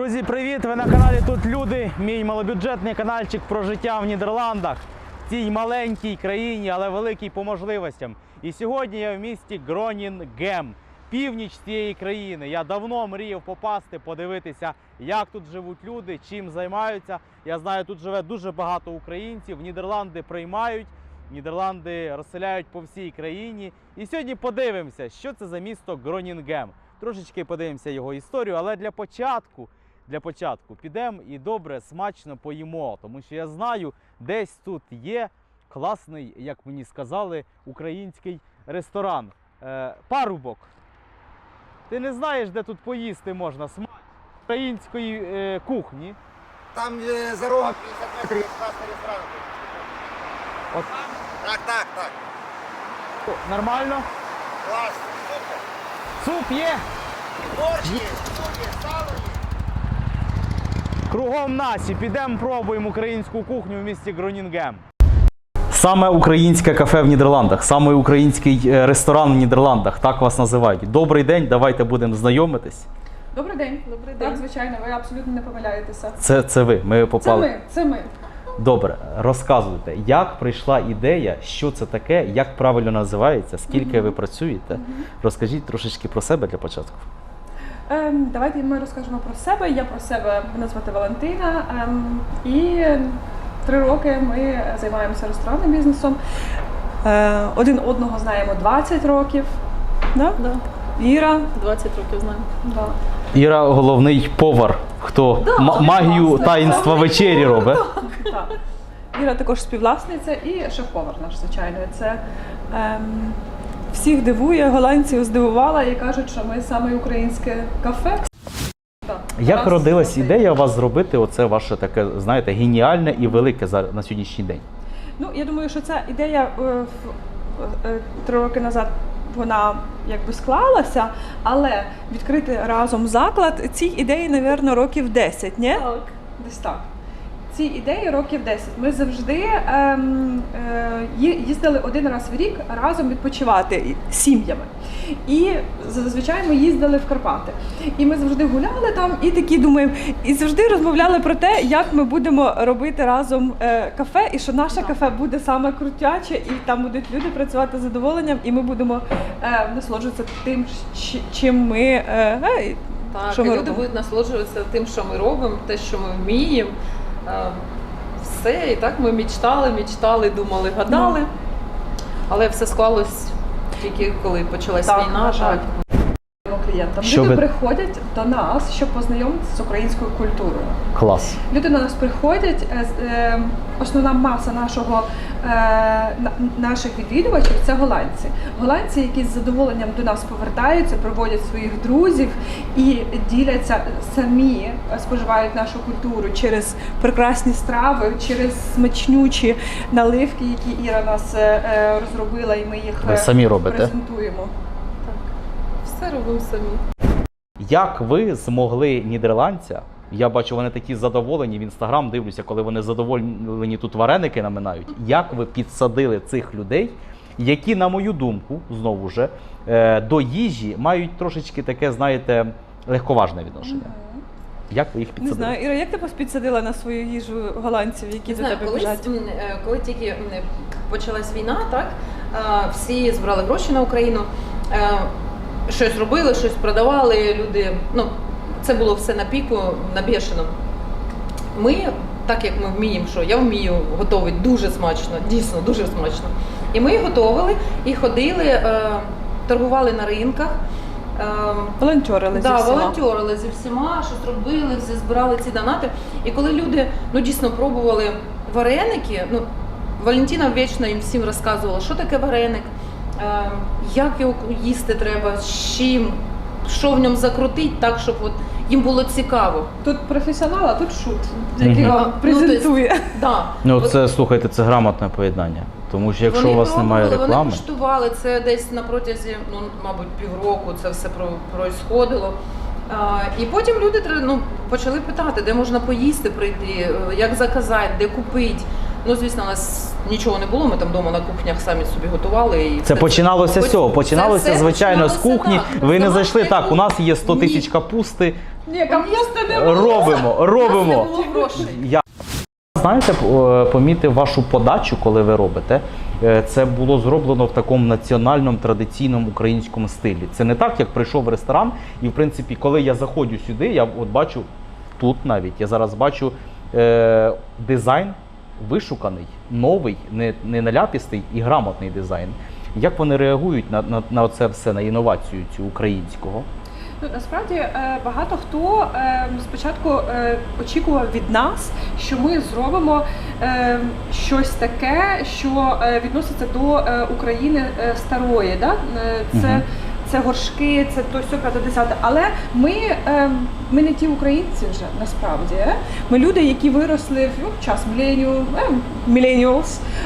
Друзі, привіт! Ви на каналі Тут Люди. Мій малобюджетний каналчик про життя в Нідерландах. В цій маленькій країні, але великій по можливостям. І сьогодні я в місті Гронінгем, північ цієї країни. Я давно мріяв попасти, подивитися, як тут живуть люди, чим займаються. Я знаю, тут живе дуже багато українців. Нідерланди приймають. Нідерланди розселяють по всій країні. І сьогодні подивимося, що це за місто Гронінгем. Трошечки подивимося його історію, але для початку, для початку підемо і добре, смачно поїмо. Тому що я знаю, десь тут є класний, як мені сказали, український ресторан. Е, парубок. Ти не знаєш, де тут поїсти можна смачно української е, кухні. Там е, за рогом 50 метрів класний ресторан. От Так, так, так. нормально? Клас, супер. Суп є, Борщ є, суп є. Кругом нас і підемо пробуємо українську кухню в місті Гронінгем. Саме українське кафе в Нідерландах, саме український е, ресторан в Нідерландах, так вас називають. Добрий день, давайте будемо знайомитись. Добрий день. Добрий Так, день. звичайно, ви абсолютно не помиляєтеся. Це, це ви. Ми попали. Це ми, це ми. Добре, розказуйте, як прийшла ідея, що це таке, як правильно називається, скільки ви працюєте. Розкажіть трошечки про себе для початку. Ем, давайте ми розкажемо про себе. Я про себе мене звати Валентина. Ем, і три роки ми займаємося ресторанним бізнесом. Е, один одного знаємо 20 років. Да? Да, Іра. 20 років знаю. Да. Іра головний повар, хто Да, м- магію власне, таїнства вечері робить. Так. Іра також співвласниця і шеф-повар наш, звичайно. Це ем, всіх дивує, голландців здивувала і кажуть, що ми саме українське кафе. Як Раз, родилась ідея у вас зробити оце ваше таке, знаєте, геніальне і велике за- на сьогоднішній день? Ну, я думаю, що ця ідея е, в- е, три роки назад вона якби склалася, але відкрити разом заклад цій ідеї, напевно, років 10, ні? Так. Десь так. Ці ідеї років 10. Ми завжди ем, е, їздили один раз в рік разом відпочивати сім'ями. І зазвичай ми їздили в Карпати. І ми завжди гуляли там і такі думаємо, і завжди розмовляли про те, як ми будемо робити разом е, кафе, і що наше кафе буде саме крутяче, і там будуть люди працювати з задоволенням, і ми будемо е, насолоджуватися тим, чим ми. Е, е, Так, Що ми люди робимо? будуть насолоджуватися тим, що ми робимо, те, що ми вміємо. Е, Все, і так ми мечтали, мечтали, думали, гадали. Але все склалось тільки коли почалась Так, війна. жаль. Клієнтам. Що Люди ви- приходять до нас, щоб познайомитися з українською культурою. Клас. Люди до нас приходять. е, з- е, Основна маса нашого е, на- наших відвідувачів це голландці. Голландці, які з задоволенням до нас повертаються, проводять своїх друзів і діляться самі, е, споживають нашу культуру через прекрасні страви, через смачнючі наливки, які Іра нас е, е, розробила, і ми їх Ви самі робите. презентуємо. Все робимо самі. Як ви змогли нідерландця? Я бачу, вони такі задоволені в інстаграм. Дивлюся, коли вони задоволені тут вареники наминають. Як ви підсадили цих людей, які, на мою думку, знову ж е, до їжі мають трошечки таке, знаєте, легковажне відношення? Як ви їх Не підсадили? знаю, Іра, як ти підсадила на свою їжу голландців, які Не до тебе колись, біжать? е, коли тільки почалась війна, так всі збирали гроші на Україну, е, щось робили, щось продавали. Люди, ну це було все на піку, на бешеному. Ми, так як ми вміємо, що я вмію готувати дуже смачно, дійсно дуже смачно. І ми готували і ходили, е, торгували на ринках. Е, Волонтерили Да, зі всіма. волонтерили зі всіма, щось робили, всі збирали ці донати. І коли люди ну дійсно пробували вареники, ну Валентина вічно їм всім розказувала, що таке вареник, як його їсти треба, з чим, що в ньому закрутить, так, щоб от їм було цікаво. Тут професіонал, а тут шут, який Мгм. вам Ну, презентує. Да. Ну, От це слухайте, це грамотне поєднання. Тому що якщо вони у вас немає пробували, реклами, Вони куштували це десь на протязі, ну мабуть, півроку це все про происходило. А, і потім люди тре- ну, почали питати, де можна поїсти прийти, е, як заказати, де купити. Ну, звісно, у нас нічого не було. Ми там вдома на кухнях самі собі готували. І Це починалося з цього. Починалося, все звичайно, з кухні. так. Ви не зайшли так. У нас є 100 тисяч капусти. Ні, капусти не. Робимо, робимо. Я знаєте, е, помітив вашу подачу, коли ви робите. Е, Це було зроблено в такому національному традиційному українському стилі. Це не так, як прийшов в ресторан, і в принципі, коли я заходжу сюди, я от бачу тут навіть. Я зараз бачу е, дизайн вишуканий, новий, не, не наляпістий і грамотний дизайн. Як вони реагують на, на, на це все, на інновацію цю українського? Ну, насправді е, багато хто е, спочатку е, очікував від нас, що ми зробимо щось таке, що відноситься до України старої. Да? Це. Це горшки, це то сьо, п'яте, десяте. Але ми, е, ми не ті українці вже насправді. Е? Ми люди, які виросли в ну, час міленіум.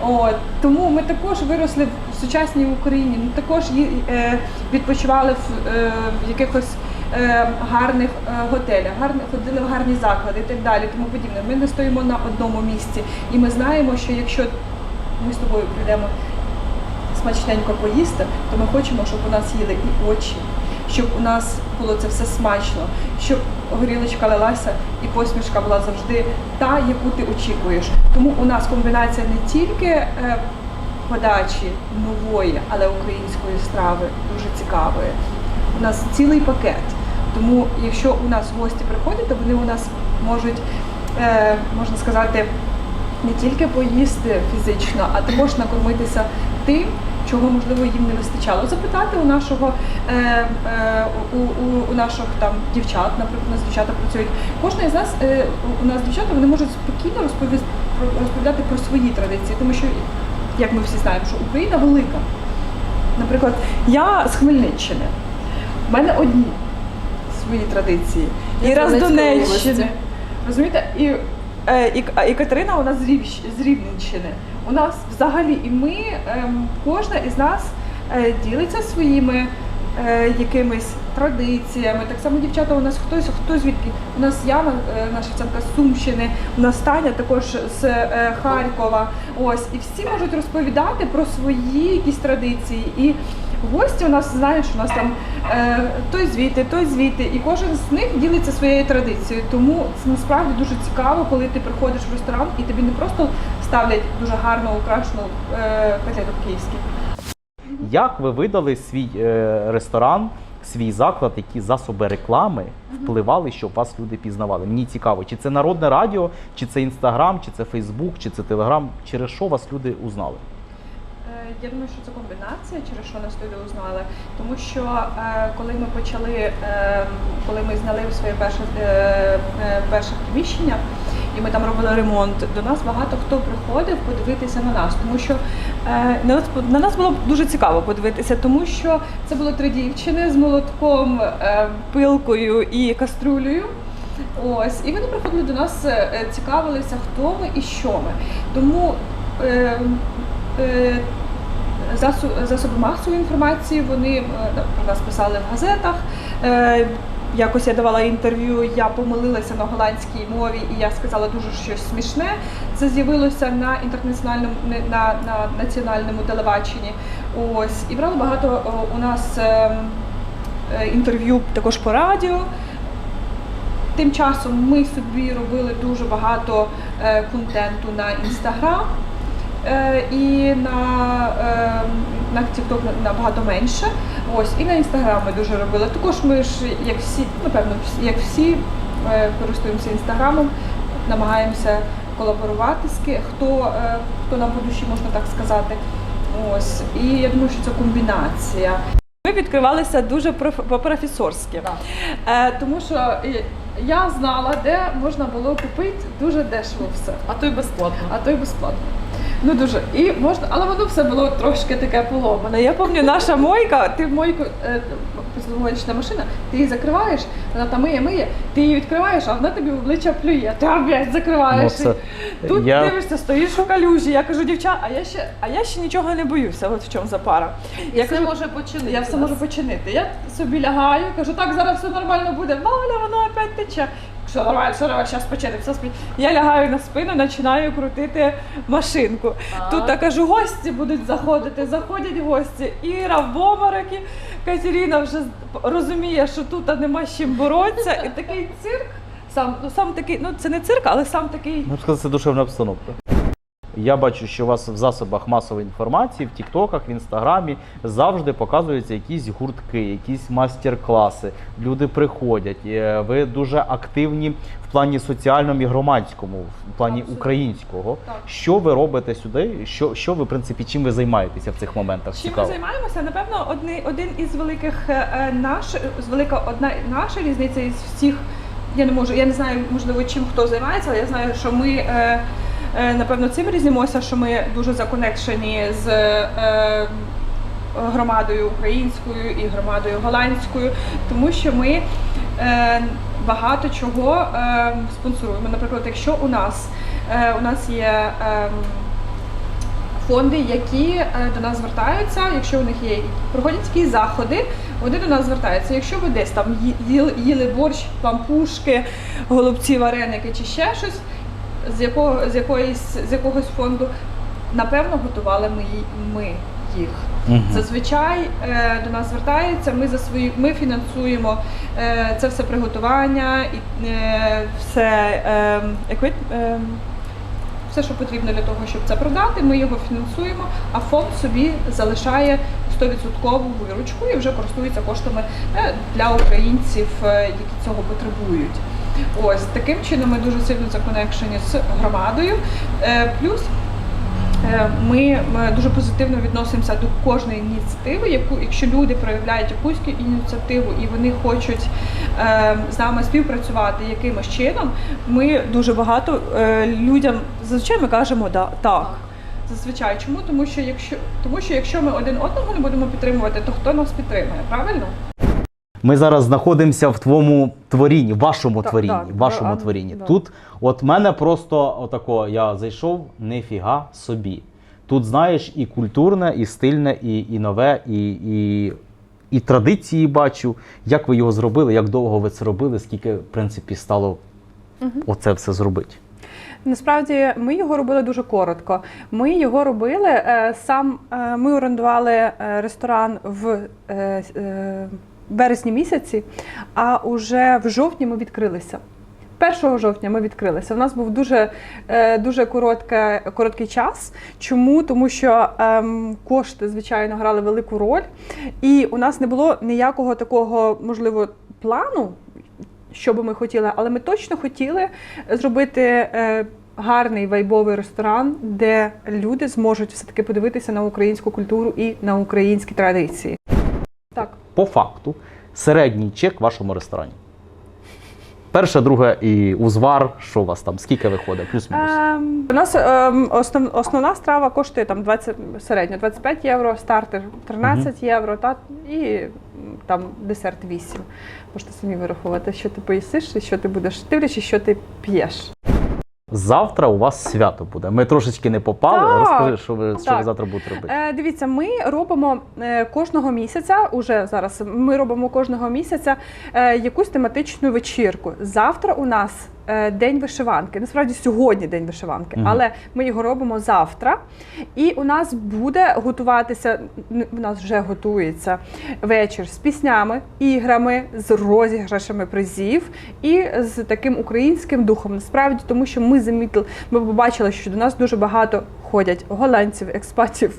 От тому ми також виросли в сучасній Україні. Ми також е, відпочивали в, е, в якихось. Гарних готелях, гарні ходили в гарні заклади і так далі, тому подібне. Ми не стоїмо на одному місці, і ми знаємо, що якщо ми з тобою прийдемо смачненько поїсти, то ми хочемо, щоб у нас їли і очі, щоб у нас було це все смачно, щоб горілочка лилася і посмішка була завжди та, яку ти очікуєш. Тому у нас комбінація не тільки е, подачі нової, але української страви дуже цікавої. У нас цілий пакет. Тому, якщо у нас гості приходять, то вони у нас можуть, е, можна сказати, не тільки поїсти фізично, а також накормитися тим, чого можливо їм не вистачало. Запитати у нашого е, е, у, у, у наших там дівчат, наприклад, у нас дівчата працюють. Кожна із нас е, у- нас дівчата вони можуть спокійно розповіс- про- розповідати про свої традиції, тому що як ми всі знаємо, що Україна велика. Наприклад, я з Хмельниччини. У мене одні свої традиції. Я з Іра Донеччини. Розумієте? І, е, і, і Катерина у нас з, з Рівненщини. У нас взагалі, і ми, ем, кожна із нас е, ділиться своїми е, якимись традиціями. Так само дівчата у нас хтось, хто звідки. У нас Яна, е, наша вчителька з Сумщини, у нас Таня також з Харкова. Ось, і всі можуть розповідати про свої якісь традиції. І гості у нас знають, що у нас там той звідти, той звідти, і кожен з них ділиться своєю традицією. Тому це насправді дуже цікаво, коли ти приходиш в ресторан і тобі не просто ставлять дуже гарно украшену е, котлету київську. Як ви видали свій е, ресторан, свій заклад, які засоби реклами впливали, щоб вас люди пізнавали? Мені цікаво, чи це народне радіо, чи це інстаграм, чи це Фейсбук, чи це Телеграм, через що вас люди узнали? Е, Я думаю, що це комбінація, через що нас люди узнали. Тому що е, коли ми почали, е, коли ми зняли своє перше, е, перше приміщення, і ми там робили ремонт, до нас багато хто приходив подивитися на нас, тому що е, на, нас, на нас було дуже цікаво подивитися, тому що це було три дівчини з молотком, е, пилкою і каструлею. Ось, і вони приходили до нас, е, цікавилися, хто ми і що ми. Тому е, е, засо- засоби масової інформації вони е, нас писали в газетах. Е, Якось я давала інтерв'ю, я помилилася на голландській мові, і я сказала дуже щось смішне. Це з'явилося на інтернаціональному на, на національному телебаченні. Ось і брали багато у нас е, е, інтерв'ю також по радіо. Тим часом ми собі робили дуже багато е, контенту на інстаграм. Е, і на, е, на TikTok набагато менше. Ось, і на Instagram ми дуже робили. Також ми ж, як всі, напевно, як всі е, користуємося інстаграмом, намагаємося колаборувати з хто, е, хто нам по душі, можна так сказати. Ось. І я думаю, що це комбінація. Ми відкривалися дуже по-професорськи. Так. Е, тому що я знала, де можна було купити дуже дешево все А то й безплатно. а то й безплатно. Ну дуже. І можна, але воно все було трошки таке поломане. Я пам'ятаю, наша мойка, ти в мойку, е, посудомоєчна машина, ти її закриваєш, вона там миє, миє, ти її відкриваєш, а вона тобі в обличчя плює. Ти опять закриваєш. Ну, це- Тут я- дивишся, стоїш у калюжі. Я кажу, дівчат, а я ще, а я ще нічого не боюся. От в чому запара. Я Я це кажу, може починити. я все можу починити. Я собі лягаю, кажу, так зараз все нормально буде. Валя, воно опять тече. Що нормально, що нормально, зараз почати, все спить. Я лягаю на спину, починаю крутити машинку. Тут я кажу, гості будуть заходити, заходять гості. Іра в обмороки, Катерина вже розуміє, що тут нема з чим боротися. І такий цирк. Сам, ну, сам такий, ну це не цирк, але сам такий Можна сказати, це душевна обстановка. Я бачу, що у вас в засобах масової інформації, в Тіктоках, в Інстаграмі завжди показуються якісь гуртки, якісь майстер-класи. Люди приходять. е, Ви дуже активні в плані соціальному і громадському, в плані Абсолютно. українського. Так. Що ви робите сюди? Що, що ви, в принципі, чим ви займаєтеся в цих моментах? Чим ми займаємося? Напевно, одни, один із великих е, е, наш, з велика одна наша різниця із всіх. Я не можу, я не знаю, можливо, чим хто займається, але я знаю, що ми е, напевно цим різнимося, що ми дуже законекшені з е, громадою українською і громадою голландською, тому що ми е, багато чого е, спонсоруємо. Наприклад, якщо у нас е, у нас є. фонди, які е, до нас звертаються, якщо у них є проходять якісь заходи, вони до нас звертаються. Якщо ви десь там їли борщ, пампушки, голубці, вареники чи ще щось з якого з якоїсь з якогось фонду, напевно, готували ми, ми їх. Мгм. Зазвичай е, до нас звертаються. Ми за свої ми фінансуємо е, це все приготування і е, все е, е, все, що потрібно для того, щоб це продати. Ми його фінансуємо, а фонд собі залишає 100% виручку і вже користується коштами е, для українців, е, які цього потребують. Ось таким чином ми дуже сильно законекшені з громадою. Е, Плюс Е, Ми, ми дуже позитивно відносимося до кожної ініціативи, яку, якщо люди проявляють якусь ініціативу і вони хочуть е, з нами співпрацювати якимось чином, ми дуже багато е, людям зазвичай ми кажемо да, так. Зазвичай чому? Тому що якщо тому, що якщо ми один одного не будемо підтримувати, то хто нас підтримує? Правильно? Ми зараз знаходимося в твоєму творінні, вашому Так, творінні, так, вашому а, творінні. да. Тут, от мене просто отако, я зайшов, нефіга собі. Тут, знаєш, і культурне, і стильне, і, і нове, і, і, і традиції бачу. Як ви його зробили, як довго ви це робили, скільки, в принципі, стало оце все зробити. Насправді ми його робили дуже коротко. Ми його робили е, сам. е, Ми орендували е, ресторан в березні місяці, а уже в жовтні ми відкрилися. 1 жовтня ми відкрилися. У нас був дуже, е, дуже коротке, короткий час. Чому? Тому що ем, кошти, звичайно, грали велику роль, і у нас не було ніякого такого, можливо, плану, що би ми хотіли, але ми точно хотіли зробити е, гарний вайбовий ресторан, де люди зможуть все-таки подивитися на українську культуру і на українські традиції. Так. По факту, середній чек в вашому ресторані. Перше, друге і узвар, що у вас там, скільки виходить, плюс-мінус. Ем, у нас ем, основ, основна страва коштує там 20, середньо 25 євро, стартер 13 євро, та, і там десерт 8. Можете самі вирахувати, що ти поїсиш і що ти будеш дивлячись, що ти п'єш. Завтра у вас свято буде. Ми трошечки не попали. Так. Розкажи, що ви, що ви Так. завтра будете робити. Е, дивіться, ми робимо е, кожного місяця, уже зараз ми робимо кожного місяця е, якусь тематичну вечірку. Завтра у нас день вишиванки. Насправді сьогодні день вишиванки, Мгм. але ми його робимо завтра. І у нас буде готуватися, у нас вже готується вечір з піснями, іграми, з розіграшами призів і з таким українським духом. Насправді, тому що ми замітили, ми побачили, що до нас дуже багато ходять голландців, експатів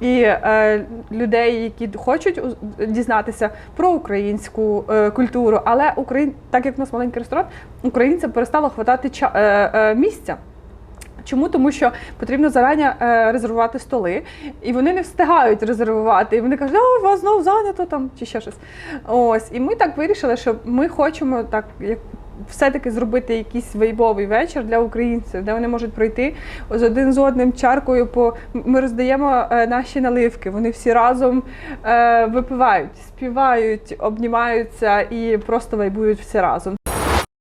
і е, людей, які хочуть дізнатися про українську е, культуру. Але Україн, так як у нас маленький ресторан, українцям перестало хватати ча- е, е, місця. Чому? Тому що потрібно зарані е, резервувати столи, і вони не встигають резервувати. І вони кажуть, о, у вас знову зайнято там чи ще щось. Ось. І ми так вирішили, що ми хочемо так як. Все-таки зробити якийсь вейбовий вечір для українців, де вони можуть прийти з один з одним чаркою. По ми роздаємо е, наші наливки. Вони всі разом е, випивають, співають, обнімаються і просто вайбують всі разом.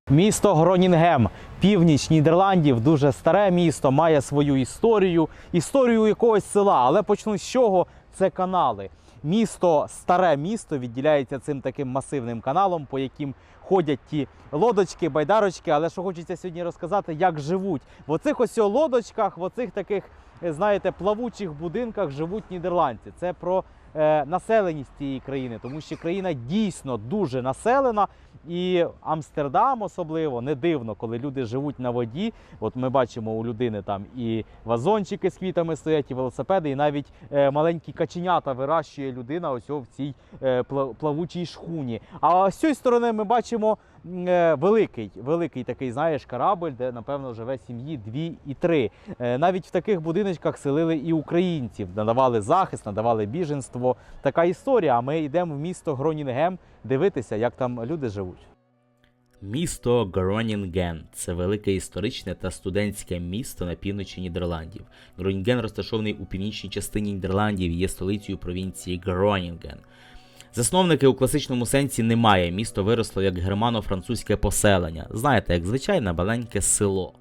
Місто Гронінгем, північ Нідерландів, дуже старе місто, має свою історію, історію якогось села. Але почну з чого? Це канали. місто, старе місто, відділяється цим таким масивним каналом, по яким ходять ті лодочки, байдарочки. Але що хочеться сьогодні розказати, як живуть в оцих ось лодочках, в оцих таких, е, знаєте, плавучих будинках живуть нідерландці. Це про е, населеність цієї країни, тому що країна дійсно дуже населена. І Амстердам особливо не дивно, коли люди живуть на воді. От ми бачимо у людини там і вазончики з квітами стоять, і велосипеди, і навіть е, маленькі каченята вирощує людина ось в цій е, плавучій шхуні. А з цієї сторони ми бачимо великий, великий такий, знаєш, корабль, де напевно живе сім'ї дві і три. Е, навіть в таких будиночках селили і українців, надавали захист, надавали біженство. Така історія. А ми йдемо в місто Гронінгем дивитися, як там люди живуть. Місто Гронінген це велике історичне та студентське місто на півночі Нідерландів. Гронінген розташований у північній частині Нідерландів і є столицею провінції Гронінген. Засновники у класичному сенсі немає. Місто виросло як германо-французьке поселення. Знаєте, як звичайне маленьке село.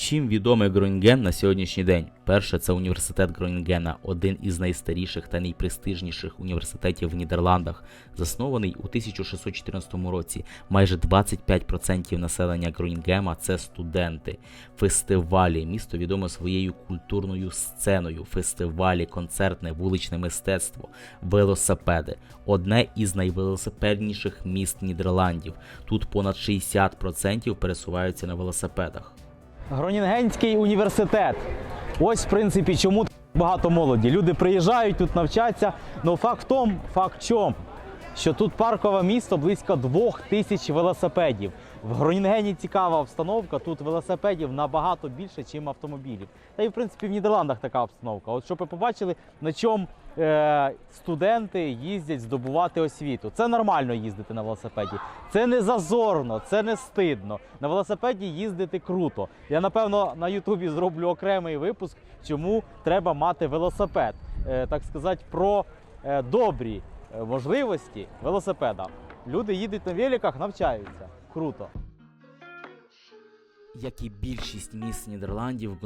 Чим відомий Гронінген на сьогоднішній день? Перше, це університет Гронінгена, один із найстаріших та найпрестижніших університетів в Нідерландах, заснований у 1614 році. Майже 25% населення Гронінгема це студенти. Фестивалі. Місто відоме своєю культурною сценою. Фестивалі, концертне, вуличне мистецтво, велосипеди. Одне із найвелосипедніших міст Нідерландів. Тут понад 60% пересуваються на велосипедах. Гронінгенський університет. Ось, в принципі, чому багато молоді. Люди приїжджають тут навчаться. Ну факт в тому, факт чому, що тут паркове місто близько двох тисяч велосипедів. В Гронінгені цікава обстановка. Тут велосипедів набагато більше, ніж автомобілів. Та й в принципі в Нідерландах така обстановка. От щоб ви побачили, на чому студенти їздять здобувати освіту. Це нормально їздити на велосипеді. Це не зазорно, це не стидно. На велосипеді їздити круто. Я напевно на Ютубі зроблю окремий випуск, чому треба мати велосипед. Е, так сказати, про е, добрі е, можливості велосипеда. Люди їдуть на великах, навчаються. Круто. Як і більшість міст Нідерландів, в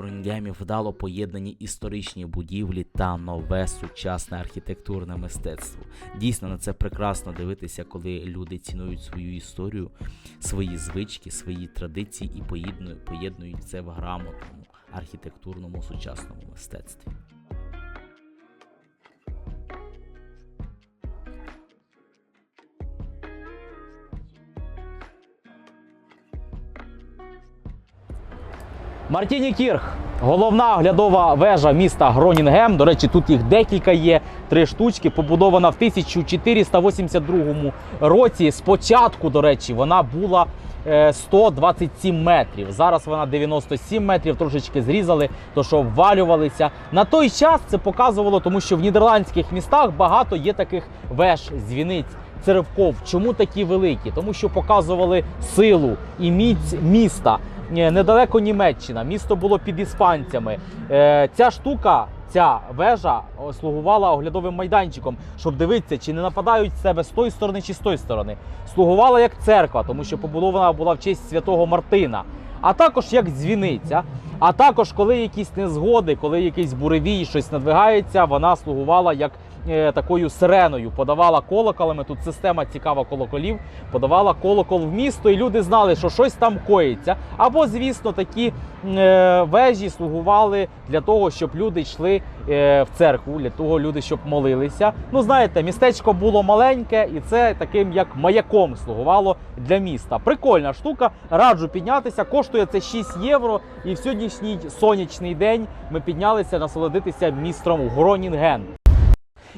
вдало поєднані історичні будівлі та нове сучасне архітектурне мистецтво. Дійсно на це прекрасно дивитися, коли люди цінують свою історію, свої звички, свої традиції і поєднують це в грамотному архітектурному сучасному мистецтві. Мартіні Кірх, головна оглядова вежа міста Гронінгем. До речі, тут їх декілька є, три штучки. Побудована в 1482 році. Спочатку, до речі, вона була е, 127 метрів. Зараз вона 97 метрів, трошечки зрізали, то що обвалювалися. На той час це показувало, тому що в нідерландських містах багато є таких веж, дзвіниць. Церков. Чому такі великі? Тому що показували силу і міць міста. Недалеко Німеччина, місто було під іспанцями. Е, Ця штука, ця вежа слугувала оглядовим майданчиком, щоб дивитися, чи не нападають з себе з тої сторони чи з тої сторони. Слугувала як церква, тому що побудована була в честь святого Мартина. А також як дзвіниця. А також, коли якісь незгоди, коли якийсь буревій, щось надвигається, вона слугувала як е, такою сиреною, подавала колоколами. Тут система цікава колоколів, подавала колокол в місто, і люди знали, що щось там коїться. Або, звісно, такі е, вежі слугували для того, щоб люди йшли е, в церкву, для того люди, щоб молилися. Ну, знаєте, містечко було маленьке, і це таким як маяком слугувало для міста. Прикольна штука. Раджу піднятися. Коштує це 6 євро. І в сьогоднішній сонячний день ми піднялися насолодитися містом Гронінген.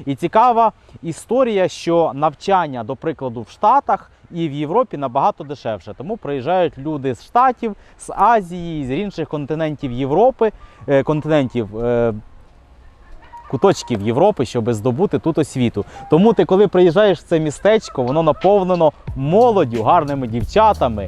І цікава історія, що навчання, до прикладу, в Штатах і в Європі набагато дешевше. Тому приїжджають люди з Штатів, з Азії, з інших континентів Європи, е, континентів. е, Куточків Європи, щоб здобути тут освіту. Тому ти, коли приїжджаєш в це містечко, воно наповнено молоддю, гарними дівчатами,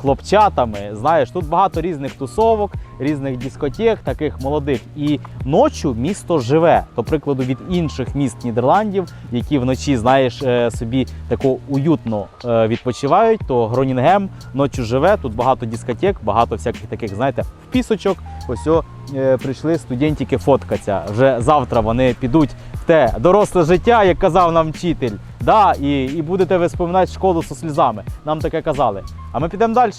хлопчатами. Знаєш, тут багато різних тусовок, різних дискотек, таких молодих. І ночі місто живе, до прикладу, від інших міст Нідерландів, які вночі, знаєш, е, собі тако уютно е, відпочивають, то Гронінгем ночі живе. Тут багато дискотек, багато всяких таких, знаєте, впісочок. Ось о, е, прийшли студентики фоткатися. Вже завтра вони підуть в те доросле життя, як казав нам вчитель. Да, і, і будете ви споминати школу со сльозами. Нам таке казали. А ми підемо далі.